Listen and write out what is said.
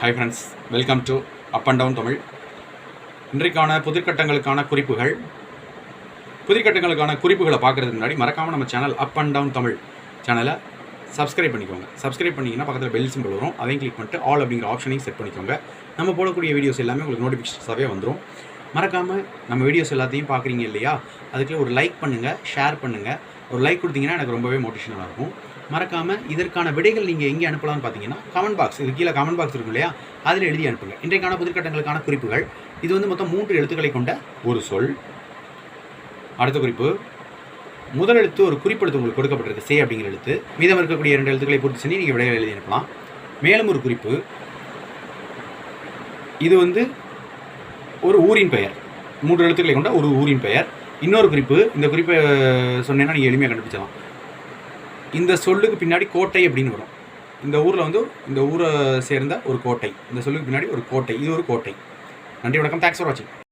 Hi friends welcome to up and down Tamil இன்றைக்கான புதிர்கட்டங்களுக்கான குறிப்புகள். புதிர்கட்டங்களுக்கான குறிப்புகளை பார்க்குறதுக்கு முன்னாடி மறக்காமல் நம்ம channel up and down Tamil சேனலை சப்ஸ்கிரைப் பண்ணிக்கோங்க. சப்ஸ்கிரைப் பண்ணிங்கன்னா பக்கத்தில் பெல் சிம்பிள் வரும். அதையும் கிளிக் பண்ணிட்டு ஆல் அப்படிங்கிற ஆப்ஷனையும் செட் பண்ணிக்கோங்க. நம்ம போடக்கூடிய வீடியோஸ் எல்லாமே உங்களுக்கு நோட்டிஃபிகேஷன்ஸாகவே வந்துடும் மறக்காமல் நம்ம வீடியோஸ் எல்லாத்தையும் பார்க்குறீங்க இல்லையா? அதுக்குள்ளே ஒரு லைக் பண்ணுங்கள் ஷேர் பண்ணுங்கள் ஒரு லைக் கொடுத்தீங்கன்னா எனக்கு ரொம்பவே மோட்டிவேஷனாக இருக்கும். மறக்காமல் இதற்கான விடைகள் நீங்கள் எங்கே அனுப்பலாம்னு பார்த்தீங்கன்னா கமெண்ட் பாக்ஸ் இது கீழே கமெண்ட் பாக்ஸ் இருக்கும் இல்லையா? அதில் எழுதி அனுப்புங்க. இன்றைக்கான புதிர்கட்டங்களுக்கான குறிப்புகள். இது வந்து மொத்தம் மூன்று எழுத்துக்களை கொண்ட ஒரு சொல். அடுத்த குறிப்பு. முதல் எழுத்து ஒரு குறிப்பெழுத்து உங்களுக்கு கொடுக்கப்பட்டிருக்கு. சே அப்படிங்கிற எழுத்து. மீதம் இருக்கக்கூடிய இரண்டு எழுத்துக்களை பூர்த்தி செஞ்சு நீங்கள் விடைகள் எழுதி அனுப்பலாம். மேலும் ஒரு குறிப்பு. இது வந்து ஒரு ஊரின் பெயர். மூன்று எழுத்துக்களை கொண்ட ஒரு ஊரின் பெயர். இன்னொரு குறிப்பு இந்த குறிப்பை சொன்னேன்னா நீங்கள் எளிமையாக கண்டுபிடிச்சலாம் இந்த சொல்லுக்கு பின்னாடி கோட்டை அப்படின்னு வரும். இந்த ஊரில் வந்து இந்த ஊரை சேர்ந்த ஒரு கோட்டை. இந்த சொல்லுக்கு பின்னாடி ஒரு கோட்டை. இது ஒரு கோட்டை. நன்றி வணக்கம். தேங்க்ஸ் ஃபார் வாட்சிங்